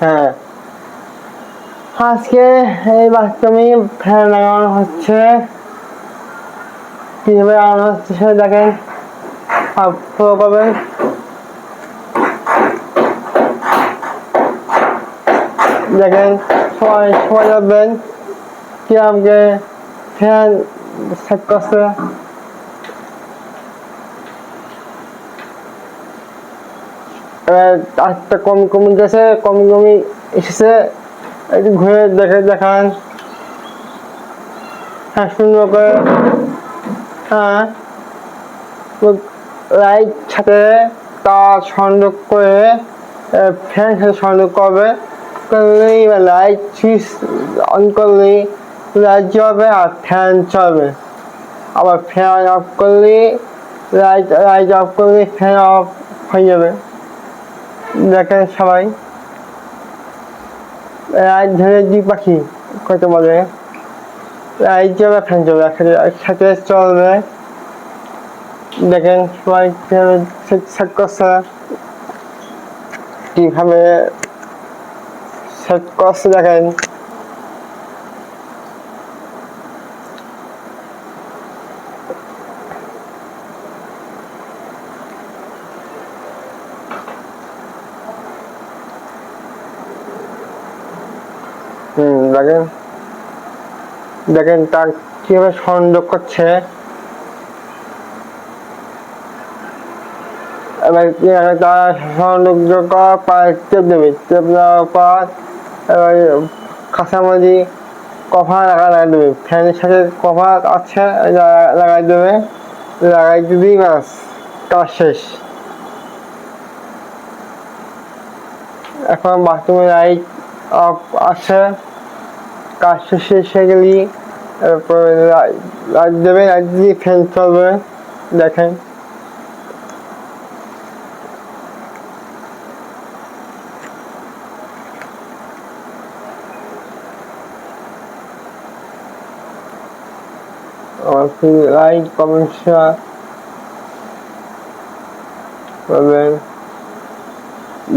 হ্যাঁ। আজকে এই বাথরুমে ফ্যান লাগানো হচ্ছে। কীভাবে লাগানো হচ্ছে সেটা দেখেন। করবেন দেখেন, সবাই সবাই যাবেন কি আমাকে ফ্যান সেট করছে। আস্তে কম কমে গেছে কম কমে এসেছে। একটু ঘুরে দেখে দেখান। হ্যাঁ সুন্দর করে। হ্যাঁ। লাইট সাথে তার সংযোগ করে ফ্যান সাথে সংযোগ করবে। করলেই বা লাইট সুইচ অন করলেই লাইট জ্বলবে আর ফ্যান চলবে আবার ফ্যান অফ করলে লাইট লাইট অফ করলে ফ্যান অফ হয়ে যাবে। দেখেন সবাই লাইট ধরে দুই পাখি কত বলে? চলবে ফ্যান চলবে, একসাথে একসাথে চলবে। দেখেন সবাই কীভাবে সেট করছে। কীভাবে সেট করছে দেখেন। দেখেন দেখেন তার কীভাবে সংযোগ করছে। কভার লাগা লাগাই দেবে। ফ্যানের সাথে কভার আছে লাগাই দেবে। লাগাই দিবি ব্যাস, কাজ শেষ। এখন বাথরুমে লাইট আছে। কাজ শেষ হয়ে গেলি এরপরে লাইট দেবে লাইট দিয়ে ফ্যান চলবে দেখেন লাইক কমেন্ট শেয়ার করবেন?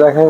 দেখেন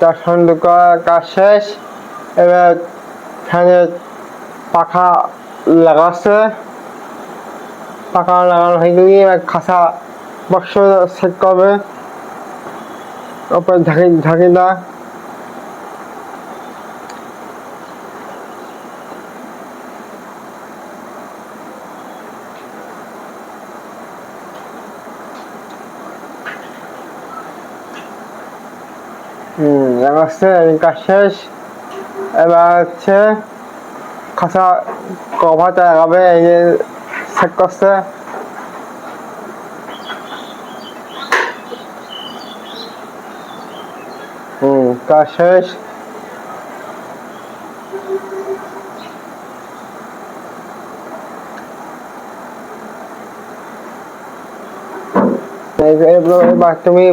তার সঙ্গে করার কাজ শেষ। এবার পাখা লাগাচ্ছে। পাখা লাগানো হয়ে গেলে এবার খাসা বক্স সেট করবে। ওপরে ঢাকি ঝাঁকিটা হুম লাগাচ্ছে কাজ শেষ। এবার হচ্ছে খাসা কভারটা লাগাবে এই যে সেট করছে। হুম, কাজ শেষ। এবার তুমি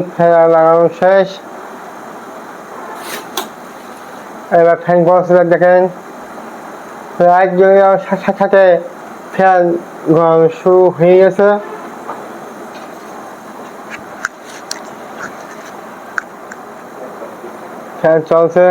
লাগানো শেষ। এবার ফ্যান বক্সটা দেখেন লাইট জ্বলে যাওয়ার সাথে সাথে ফ্যান গরম শুরু হয়ে গেছে। ফ্যান চলছে।